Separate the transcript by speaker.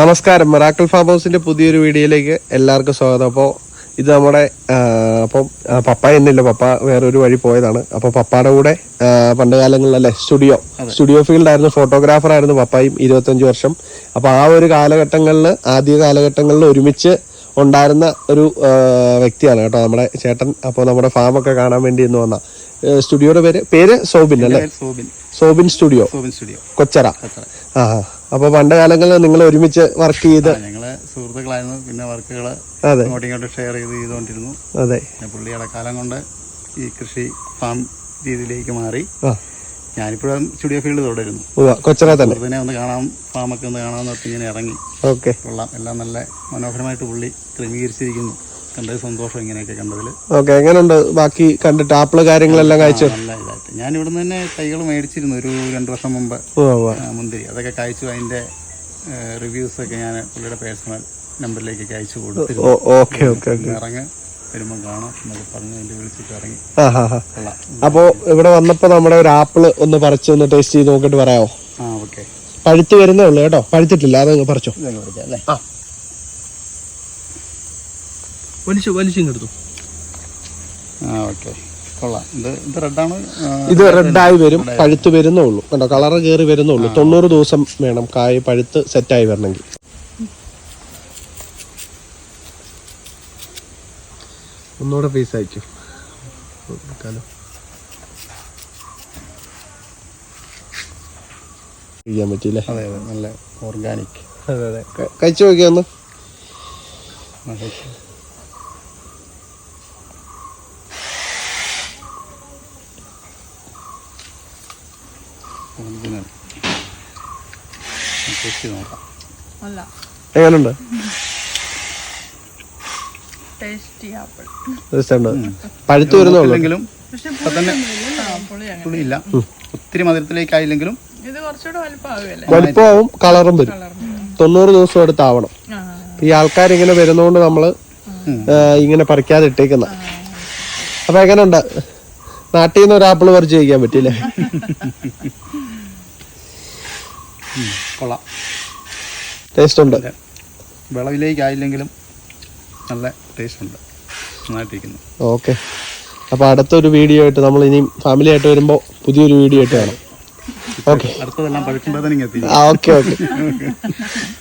Speaker 1: നമസ്കാരം. Miracle farm ഹൗസിന്റെ പുതിയൊരു വീഡിയോയിലേക്ക് എല്ലാവർക്കും സ്വാഗതം. അപ്പോൾ ഇത് നമ്മുടെ അപ്പം പപ്പ എന്നില്ല. പപ്പ വേറൊരു വഴി പോയതാണ്. അപ്പോൾ പപ്പയുടെ കൂടെ പണ്ട് കാലങ്ങളിലല്ലേ സ്റ്റുഡിയോ സ്റ്റുഡിയോ. ഫീൽഡ് ആയിരുന്നു ഫോട്ടോഗ്രാഫർ ആയിരുന്നു പപ്പായും ഇരുപത്തഞ്ച് വർഷം. അപ്പോൾ ആ ഒരു കാലഘട്ടങ്ങളിൽ ആദ്യ കാലഘട്ടങ്ങളിൽ ഒരുമിച്ച് ഉണ്ടായിരുന്ന ഒരു വ്യക്തിയാണ് കേട്ടോ നമ്മുടെ ചേട്ടൻ. അപ്പോൾ നമ്മുടെ ഫാമൊക്കെ കാണാൻ വേണ്ടി ഇന്ന് വന്ന. സ്റ്റുഡിയോയുടെ പേര്? പേര് സോബിൻ അല്ലേ?
Speaker 2: സോബിൻ.
Speaker 1: സോബിൻ സ്റ്റുഡിയോ.
Speaker 2: സോബിൻ സ്റ്റുഡിയോ.
Speaker 1: കൊച്ചറ. ആ. അപ്പൊ പണ്ട് കാലങ്ങളിൽ നിങ്ങൾ ഒരുമിച്ച് വർക്ക് ചെയ്ത്
Speaker 2: ഞങ്ങൾ സുഹൃത്തുക്കളായിരുന്നു. പിന്നെ വർക്കുകൾ
Speaker 1: അതെ.
Speaker 2: അങ്ങോട്ടും ഇങ്ങോട്ടും ഷെയർ ചെയ്ത് ചെയ്തുകൊണ്ടിരുന്നു.
Speaker 1: അതെ.
Speaker 2: പുള്ളി ഇടക്കാലം കാലം കൊണ്ട് ഈ കൃഷി ഫാം രീതിയിലേക്ക് മാറി. ഞാനിപ്പോഴും സ്റ്റുഡിയോ ഫീൽഡ് തുടരുന്നു
Speaker 1: കൊച്ചറ തന്നെ.
Speaker 2: ഒന്ന് കാണാം ഫാമൊക്കെ ഒന്ന് കാണാമെന്ന് പറഞ്ഞ് ഇങ്ങനെ ഇറങ്ങി.
Speaker 1: ഓക്കെ.
Speaker 2: കൊള്ളാം. എല്ലാം നല്ല മനോഹരമായിട്ട് പുള്ളി ക്രമീകരിച്ചിരിക്കുന്നു. കണ്ടത് സന്തോഷം ഇങ്ങനെയൊക്കെ കണ്ടതിൽ.
Speaker 1: ഓക്കെ എങ്ങനെയുണ്ട് ബാക്കി കണ്ടിട്ട് ആപ്പിൾ കാര്യങ്ങളെല്ലാം കഴിച്ചു?
Speaker 2: നല്ല ഇതായിട്ട്. ഞാൻ ഇവിടുന്ന് തന്നെ തൈകൾ മേടിച്ചിരുന്നു ഒരു രണ്ടു വർഷം മുമ്പ്. ആ, മുന്തിരി. അതൊക്കെ കഴിച്ചു അതിന്റെ റിവ്യൂസ് ഒക്കെ ഞാൻ പുള്ളിയുടെ പേഴ്സണൽ നമ്പറിലേക്ക് അയച്ചു കൊടുത്തിരുന്നു.
Speaker 1: ഓ ഓക്കെ ഓക്കെ ഓക്കെ.
Speaker 2: ഇറങ്ങ്. വരുമ്പോൾ കാണാം എന്നൊക്കെ പറഞ്ഞ് എന്റെ വിളിച്ചിട്ട് ഇറങ്ങി.
Speaker 1: ആ ഹാ ഹാ.
Speaker 2: കൊള്ളാം.
Speaker 1: അപ്പോ ഇവിടെ വന്നപ്പോ നമ്മുടെ ഒരു ആപ്പിൾ ഒന്ന് പറിച്ച് ഒന്ന് ടേസ്റ്റ് ചെയ്ത് നോക്കിട്ട് പറയാമോ
Speaker 2: ആ ഓക്കെ.
Speaker 1: പഴുത്ത് വരുന്നേ ഉള്ളൂ കേട്ടോ. പഴുത്തിട്ടില്ല. അത് പറിച്ചോ.
Speaker 2: ഇതങ്ങ് അല്ലേ?
Speaker 1: വലിച്ചു
Speaker 2: ആ ഓക്കെ. കൊള്ളാം. ഇത് ഇത് റെഡാണ്
Speaker 1: ഇത് റെഡായി വരും പഴുത്ത് വരുന്നേ ഉള്ളൂ. കണ്ടോ കളറ് കയറി വരുന്നേ ഉള്ളൂ. തൊണ്ണൂറ് ദിവസം വേണം കായ് പഴുത്ത് സെറ്റായി വരണമെങ്കിൽ. ഒന്നുകൂടെ പീസ് അയക്കും പറ്റിയില്ലേ?
Speaker 2: അതെ അതെ. നല്ല ഓർഗാനിക്
Speaker 1: അതെ അതെ. ക- കഴിച്ചു നോക്കിയാ ഒന്ന്
Speaker 2: ഒറിജിനൽ ടേസ്റ്റ് നോക്കാം
Speaker 3: അല്ല
Speaker 1: എങ്ങനെയുണ്ട്
Speaker 3: ടേസ്റ്റി ആപ്പിൾ
Speaker 1: രസമുണ്ട് പഴുത്തു
Speaker 3: വരുന്നുള്ളൂ.
Speaker 2: പുളിയില്ല ഒത്തിരി മധുരത്തിലേക്കായില്ലെങ്കിലും
Speaker 1: വലിപ്പമാവും കളറും വരും. തൊണ്ണൂറ് ദിവസം എടുത്താവണം. ഈ ആൾക്കാർ ഇങ്ങനെ വരുന്നതുകൊണ്ട് നമ്മൾ ഇങ്ങനെ പറിക്കാതെ ഇട്ടേക്കുന്ന. അപ്പൊ എങ്ങനെയുണ്ട് നാട്ടിൽ നിന്ന് ഒരു പറിച്ചു പറിച്ച് കഴിക്കാൻ പറ്റില്ലേ?
Speaker 2: കൊള്ളാം.
Speaker 1: ടേസ്റ്റ് ഉണ്ട്
Speaker 2: വിളവിലേക്കായില്ലെങ്കിലും നല്ല ടേസ്റ്റ് ഉണ്ട് നന്നായിട്ടിരിക്കുന്നു.
Speaker 1: ഓക്കെ. അപ്പോൾ അടുത്തൊരു വീഡിയോ ആയിട്ട് നമ്മൾ ഇനിയും ഫാമിലി ആയിട്ട് വരുമ്പോ പുതിയൊരു വീഡിയോ ആയിട്ട് കാണാം. ഓക്കെ.
Speaker 2: അടുത്തതെല്ലാം
Speaker 1: ആ ഓക്കെ ഓക്കെ.